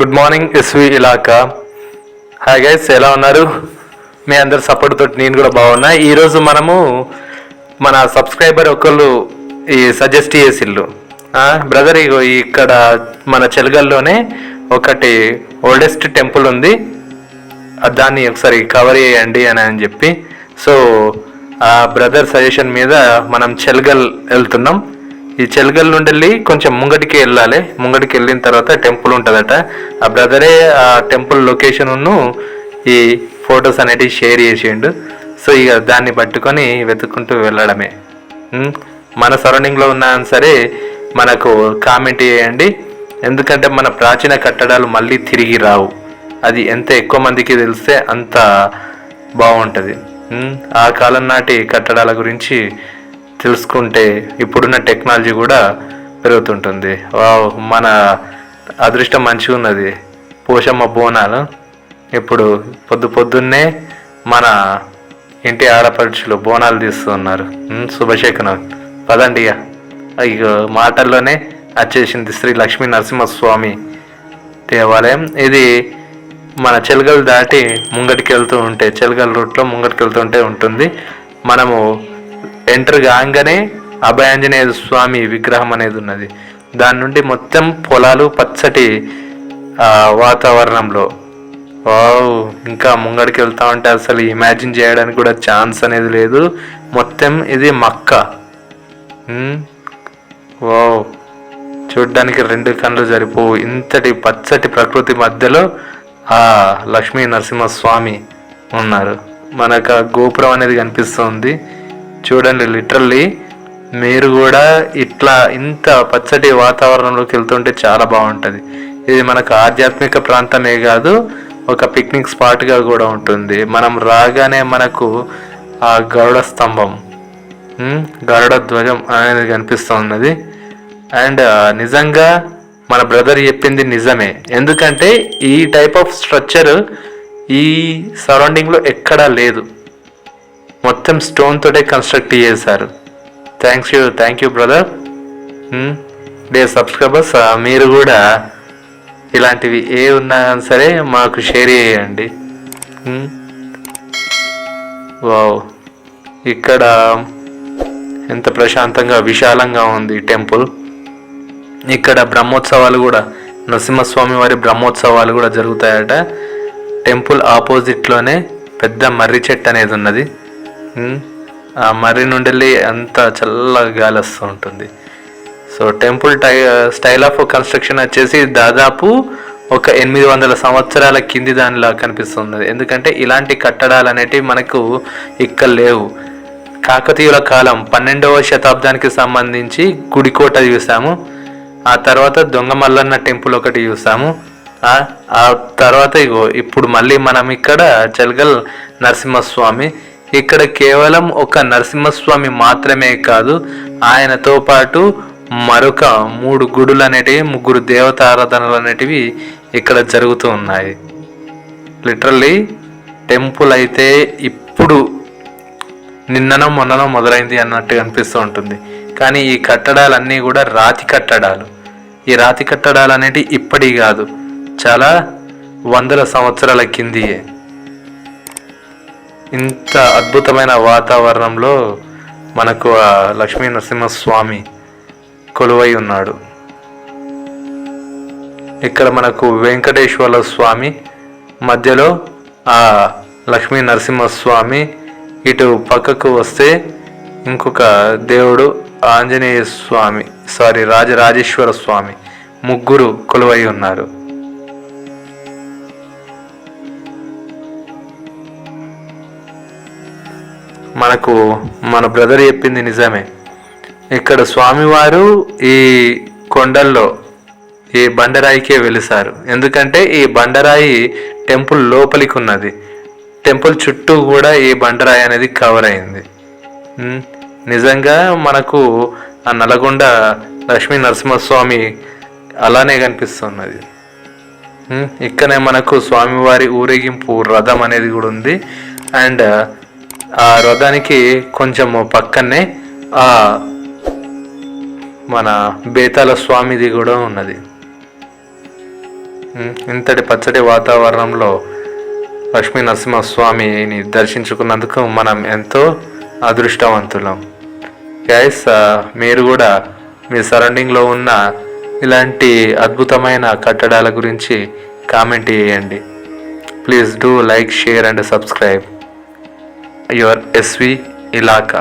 Good morning SV Ilaka. Hi guys ఎలా ఉన్నారు? మీ అందరి సపోర్ట్ తోటి నేను కూడా బాగున్నా. ఈరోజు మనము మన సబ్స్క్రైబర్ ఒకళ్ళు ఈ సజెస్ట్ చేసిల్లు బ్రదర్ ఇక్కడ మన చెలగల్లోనే ఒకటి ఓల్డెస్ట్ టెంపుల్ ఉంది. దాన్ని ఒకసారి కవర్ చేయండి అని అని చెప్పి. సో ఆ బ్రదర్ సజెషన్ మీద మనం చెలగల్ వెళ్తున్నాం. ఈ చెల్గల్ నుండి వెళ్ళి కొంచెం ముంగటికి వెళ్ళాలి. ముంగటికి వెళ్ళిన తర్వాత టెంపుల్ ఉంటుందట. ఆ బ్రదరే ఆ టెంపుల్ లొకేషన్ను ఈ ఫొటోస్ అనేటివి షేర్ చేసిండు. సో ఇక దాన్ని పట్టుకొని వెతుక్కుంటూ వెళ్ళడమే. మన సరౌండింగ్లో ఉన్నా సరే మనకు కామెంట్ చేయండి. ఎందుకంటే మన ప్రాచీన కట్టడాలు మళ్ళీ తిరిగి రావు. అది ఎంత ఎక్కువ మందికి తెలిస్తే అంత బాగుంటుంది. ఆ కాలం నాటి కట్టడాల గురించి తెలుసుకుంటే ఇప్పుడున్న టెక్నాలజీ కూడా పెరుగుతుంటుంది. వావ్ మన అదృష్టం మంచిగా ఉన్నది. పోషమ్మ బోనాలు ఇప్పుడు పొద్దు పొద్దున్నే మన ఇంటి ఆడపడుచులు బోనాలు తీస్తున్నారు. ఉమ్, శుభశేఖనం పదండి ఇక. ఇక మాటల్లోనే వచ్చేసింది శ్రీ లక్ష్మీ నరసింహస్వామి దేవాలయం. ఇది మన చెలగలు దాటి ముంగటికి వెళ్తూ ఉంటే చెలగల రూట్లో ముంగటికి వెళ్తూ ఉంటే ఉంటుంది. మనము ఎంటర్ కాగానే అభయాంజనేయ స్వామి విగ్రహం అనేది ఉన్నది. దాని నుండి మొత్తం పొలాలు పచ్చటి వాతావరణంలో. వావ్ ఇంకా ముంగడికి వెళ్తా ఉంటే అసలు ఇమాజిన్ చేయడానికి కూడా ఛాన్స్ అనేది లేదు. మొత్తం ఇది మక్క. వావ్. చూడ్డానికి రెండు కళ్ళు సరిపోవు. ఇంతటి పచ్చటి ప్రకృతి మధ్యలో ఆ లక్ష్మీ నరసింహస్వామి ఉన్నారు. మనకు గోపురం అనేది కనిపిస్తుంది. చూడండి లిటరల్లీ మీరు కూడా ఇట్లా ఇంత పచ్చటి వాతావరణంలోకి వెళ్తుంటే చాలా బాగుంటుంది. ఇది మనకు ఆధ్యాత్మిక ప్రాంతమే కాదు ఒక పిక్నిక్ స్పాట్గా కూడా ఉంటుంది. మనం రాగానే మనకు ఆ గరుడ స్తంభం గరుడ ధ్వజం అనేది కనిపిస్తూ ఉన్నది. అండ్ నిజంగా మన బ్రదర్ చెప్పింది నిజమే. ఎందుకంటే ఈ టైప్ ఆఫ్ స్ట్రక్చర్ ఈ సరౌండింగ్లో ఎక్కడా లేదు. మొత్తం స్టోన్ తోటే కన్స్ట్రక్ట్ చేశారు. Thanks you thank you brother dear subscribers మీరు కూడా ఇలాంటివి ఏ ఉన్నా సరే మాకు షేర్ చేయండి. Hmm? వావ్ ఇక్కడ ఎంత ప్రశాంతంగా విశాలంగా ఉంది టెంపుల్ ఇక్కడ బ్రహ్మోత్సవాలు కూడా నరసింహస్వామి వారి బ్రహ్మోత్సవాలు కూడా జరుగుతాయట. టెంపుల్ ఆపోజిట్లోనే పెద్ద మర్రి చెట్టు అనేది ఉన్నది. ఆ మర్రి నుండి వెళ్ళి అంత చల్లగా గాలి వస్తూ ఉంటుంది. So temple type style of construction వచ్చేసి దాదాపు ఒక ఎనిమిది వందల సంవత్సరాల కింది దానిలా కనిపిస్తుంది. ఎందుకంటే ఇలాంటి కట్టడాలు అనేటివి మనకు ఇక్కడ లేవు. కాకతీయుల కాలం పన్నెండవ శతాబ్దానికి సంబంధించి గుడికోట చూసాము. ఆ తర్వాత దొంగ మల్లన్న టెంపుల్ ఒకటి చూసాము. ఆ తర్వాత ఇగో ఇప్పుడు మళ్ళీ మనం ఇక్కడ చెల్గల్ నరసింహస్వామి ఇక్కడ కేవలం ఒక నరసింహస్వామి మాత్రమే కాదు ఆయనతో పాటు మరొక మూడు గుడులు అనేటివి ముగ్గురు దేవతారాధనలు అనేటివి ఇక్కడ జరుగుతూ ఉన్నాయి. లిటరల్లీ టెంపుల్ అయితే ఇప్పుడు నిన్ననో మొన్ననో మొదలైంది అన్నట్టు అనిపిస్తూ ఉంటుంది. కానీ ఈ కట్టడాలన్నీ కూడా రాతి కట్టడాలు. ఈ రాతి కట్టడాలు అనేటివి ఇప్పటి కాదు చాలా వందల సంవత్సరాల కిందియే. ఇంత అద్భుతమైన వాతావరణంలో మనకు ఆ లక్ష్మీ నరసింహస్వామి కొలువై ఉన్నాడు. ఇక్కడ మనకు వెంకటేశ్వర స్వామి మధ్యలో ఆ లక్ష్మీ నరసింహస్వామి ఇటు పక్కకు వస్తే ఇంకొక దేవుడు ఆంజనేయ స్వామి సారీ రాజరాజేశ్వర స్వామి ముగ్గురు కొలువై ఉన్నారు. మనకు మన బ్రదర్ చెప్పింది నిజమే. ఇక్కడ స్వామివారు ఈ కొండల్లో ఈ బండరాయికే వెలిసారు. ఎందుకంటే ఈ బండరాయి టెంపుల్ లోపలికి ఉన్నది టెంపుల్ చుట్టూ కూడా ఈ బండరాయి అనేది కవర్ అయింది. నిజంగా మనకు ఆ నల్గొండ లక్ష్మీ నరసింహస్వామి అలానే కనిపిస్తున్నది. ఇక్కడనే మనకు స్వామివారి ఊరేగింపు రథం అనేది కూడా ఉంది. అండ్ ఆ రథానికి కొంచెం పక్కనే ఆ మన బేతాల స్వామిది కూడా ఉన్నది. ఇంతటి పచ్చటి వాతావరణంలో లక్ష్మీ నరసింహస్వామిని దర్శించుకున్నందుకు మనం ఎంతో అదృష్టవంతులం. గైస్ మీరు కూడా మీ సరౌండింగ్లో ఉన్న ఇలాంటి అద్భుతమైన కట్టడాల గురించి కామెంట్ చేయండి. Please do like share and subscribe your SV Ilaka